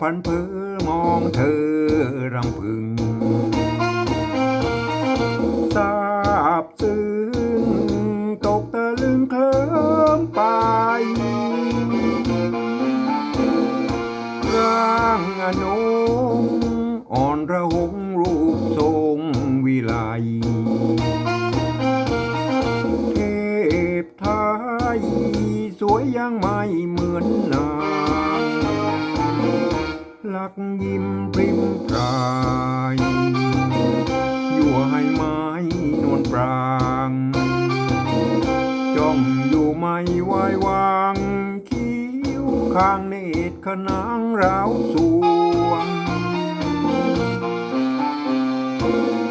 พันเพอมองเธอรำพึงทราบซึ้งตกตะลึงเคลิ้มไป ร่างอนงอ่อนระหงรูปทรงวิไลเทพไทยสวยยังไม่เหมือนนาง ลักยิ้มพริมปรายยั่วให้ไม้นวลปรางจ้องอยู่ไม่ไหววางคิ้วข้างเนตรขนางราวสวง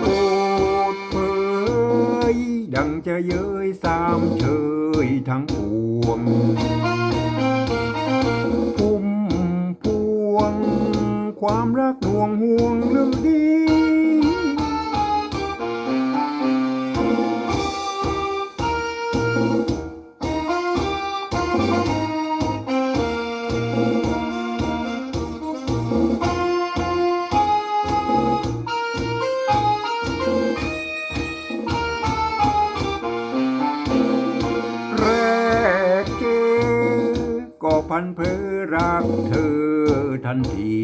โอดเผยดังจะเย้ยสามเชยทั้งปวง ความรักหน่วงห่วงลือดี พันเพอรักเธอทันที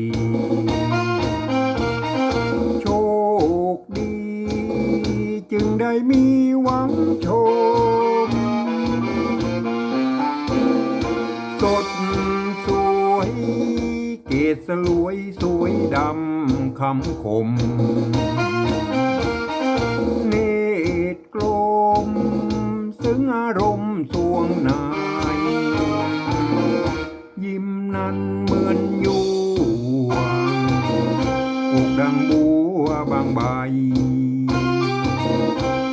โชคดี จึงได้มีหวังชม สดสวย เกศสลวยสวยดำคำคม อกดังบัวบางใบ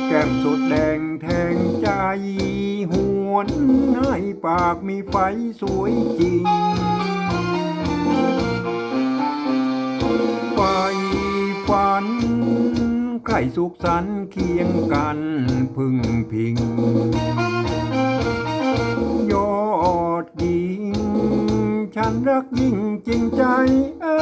แก้มสดแดงแทงใจหวนให้ปากมีไฟสวยจริง ไฟฝันใครสุขสันต์เคียงกันพึ่งพิง ยอดหญิง ฉันรักยิ่งจริงใจเอ้